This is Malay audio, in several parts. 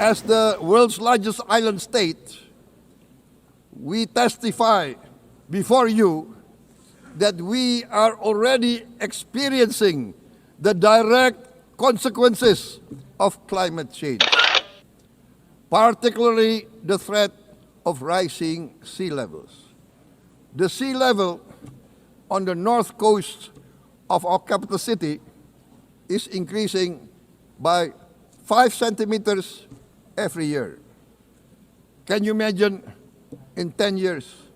As the world's largest island state, we testify before you that we are already experiencing the direct consequences of climate change, particularly the threat of rising sea levels. The sea level on the north coast of our capital city is increasing by five centimeters every year. Can you imagine in 10 years?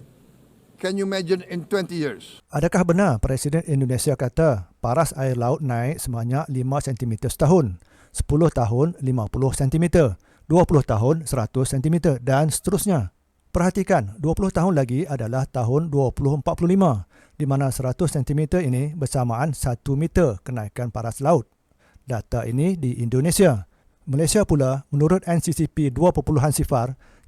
Can you imagine in 20 years? Adakah benar Presiden Indonesia kata paras air laut naik sebanyak 5 cm setahun, 10 tahun 50 cm, 20 tahun 100 cm dan seterusnya? Perhatikan, 20 tahun lagi adalah tahun 2045 di mana 100 cm ini bersamaan 1 meter kenaikan paras laut. Data ini di Indonesia. Malaysia pula, menurut NCCP 2.0,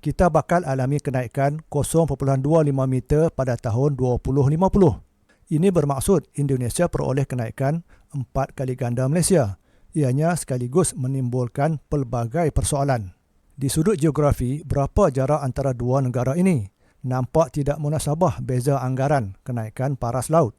kita bakal alami kenaikan 0.25 meter pada tahun 2050. Ini bermaksud Indonesia peroleh kenaikan 4 kali ganda Malaysia. Ianya sekaligus menimbulkan pelbagai persoalan. Di sudut geografi, berapa jarak antara dua negara ini? Nampak tidak munasabah beza anggaran kenaikan paras laut.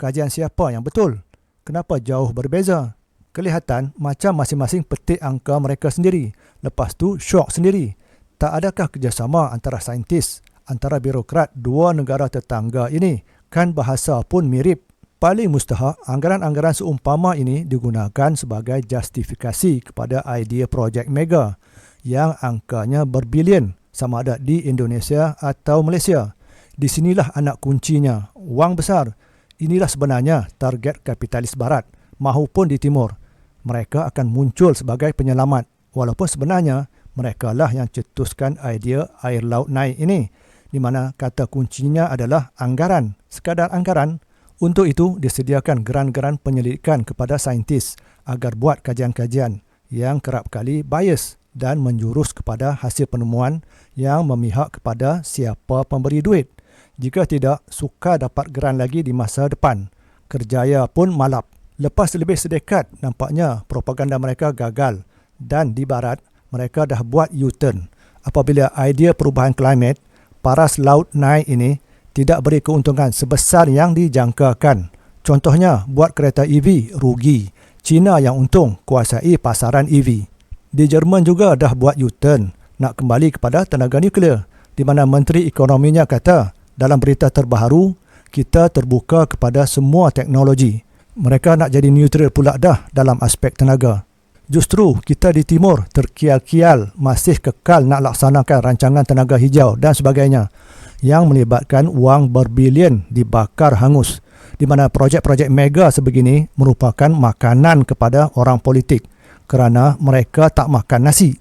Kajian siapa yang betul? Kenapa jauh berbeza? Kelihatan macam masing-masing petik angka mereka sendiri. Lepas tu syok sendiri. Tak adakah kerjasama antara saintis, antara birokrat dua negara tetangga ini? Kan bahasa pun mirip. Paling mustahak, anggaran-anggaran seumpama ini digunakan sebagai justifikasi kepada idea projek mega yang angkanya berbilion sama ada di Indonesia atau Malaysia. Di sinilah anak kuncinya, wang besar. Inilah sebenarnya target kapitalis barat mahupun di timur. Mereka akan muncul sebagai penyelamat walaupun sebenarnya mereka lah yang cetuskan idea air laut naik ini di mana kata kuncinya adalah anggaran, sekadar anggaran. Untuk itu disediakan geran-geran penyelidikan kepada saintis agar buat kajian-kajian yang kerap kali bias dan menjurus kepada hasil penemuan yang memihak kepada siapa pemberi duit. Jika tidak, suka dapat geran lagi di masa depan. Kerjaya pun malap. Lepas lebih sedekat, nampaknya propaganda mereka gagal. Dan di barat, mereka dah buat U-turn. Apabila idea perubahan klimat, paras laut naik ini tidak beri keuntungan sebesar yang dijangkakan. Contohnya, buat kereta EV rugi. China yang untung kuasai pasaran EV. Di Jerman juga dah buat U-turn nak kembali kepada tenaga nuklear di mana Menteri Ekonominya kata dalam berita terbaru kita terbuka kepada semua teknologi. Mereka nak jadi neutral pula dah dalam aspek tenaga. Justru kita di timur terkial-kial masih kekal nak laksanakan rancangan tenaga hijau dan sebagainya yang melibatkan wang berbilion dibakar hangus di mana projek-projek mega sebegini merupakan makanan kepada orang politik kerana mereka tak makan nasi.